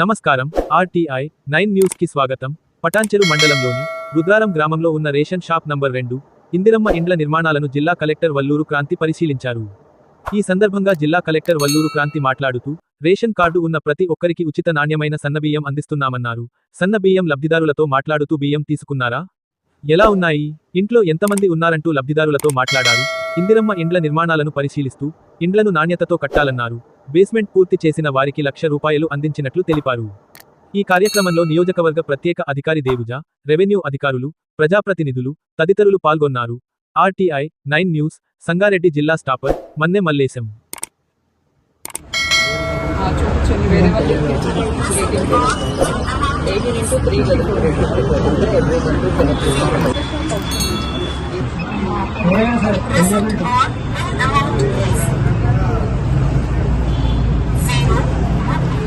నమస్కారం. RTI nine న్యూస్కి స్వాగతం. పటాన్చెరు మండలంలోని రుద్రారం గ్రామంలో ఉన్న రేషన్ షాప్ నంబర్ రెండు ఇందిరమ్మ ఇండ్ల నిర్మాణాలను జిల్లా కలెక్టర్ వల్లూరు క్రాంతి పరిశీలించారు. ఈ సందర్భంగా జిల్లా కలెక్టర్ వల్లూరు క్రాంతి మాట్లాడుతూ రేషన్ కార్డు ఉన్న ప్రతి ఒక్కరికి ఉచిత నాణ్యమైన సన్నబియ్యం అందిస్తున్నామన్నారు. సన్నబియ్యం లబ్ధిదారులతో మాట్లాడుతూ బియ్యం తీసుకున్నారా? ఎలా ఉన్నాయి? ఇంట్లో ఎంతమంది ఉన్నారంటూ లబ్ధిదారులతో మాట్లాడారు. ఇందిరమ్మ ఇండ్ల నిర్మాణాలను పరిశీలిస్తూ ఇండ్లను నాణ్యతతో కట్టాలన్నారు. బేస్మెంట్ పూర్తి చేసిన వారికి లక్ష రూపాయలు అందించినట్లు తెలిపారు. ఈ కార్యక్రమంలో నియోజకవర్గ ప్రత్యేక అధికారి దేవుజ రెవెన్యూ అధికారులు ప్రజాప్రతినిధులు తదితరులు పాల్గొన్నారు. ఆర్టీఐ నైన్ న్యూస్ సంగారెడ్డి జిల్లా స్టాపర్ మన్నె మల్లేశం. వేరే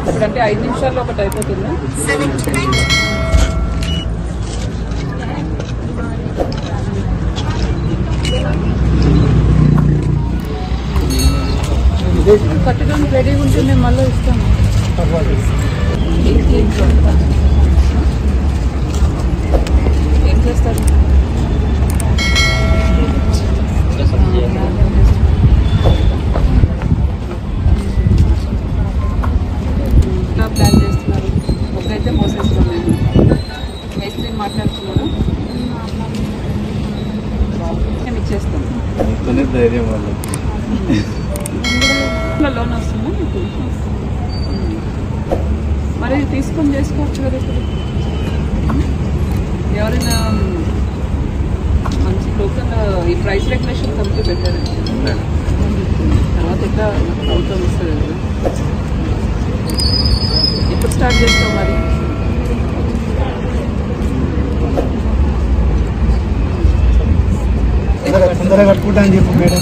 ఎందుకంటే ఐదు నిమిషాల్లో ఒకటి అయిపోతుందా? కట్టడానికి రెడీగా ఉంటే మేము మళ్ళీ ఇస్తాము మేము ఇచ్చేస్తాం తనే ధైర్యం లోన్ వస్తుందా మీకు? మరి తీసుకొని చేసుకోవచ్చు కదా ఇప్పుడు. ఎవరైనా మంచి లోకల్ ఈ ప్రైస్ రెగ్యులేషన్ కంపెనీ పెట్టారు. తొందరగా తొందరగా కట్టుకుంటా అని చెప్పు మేడం.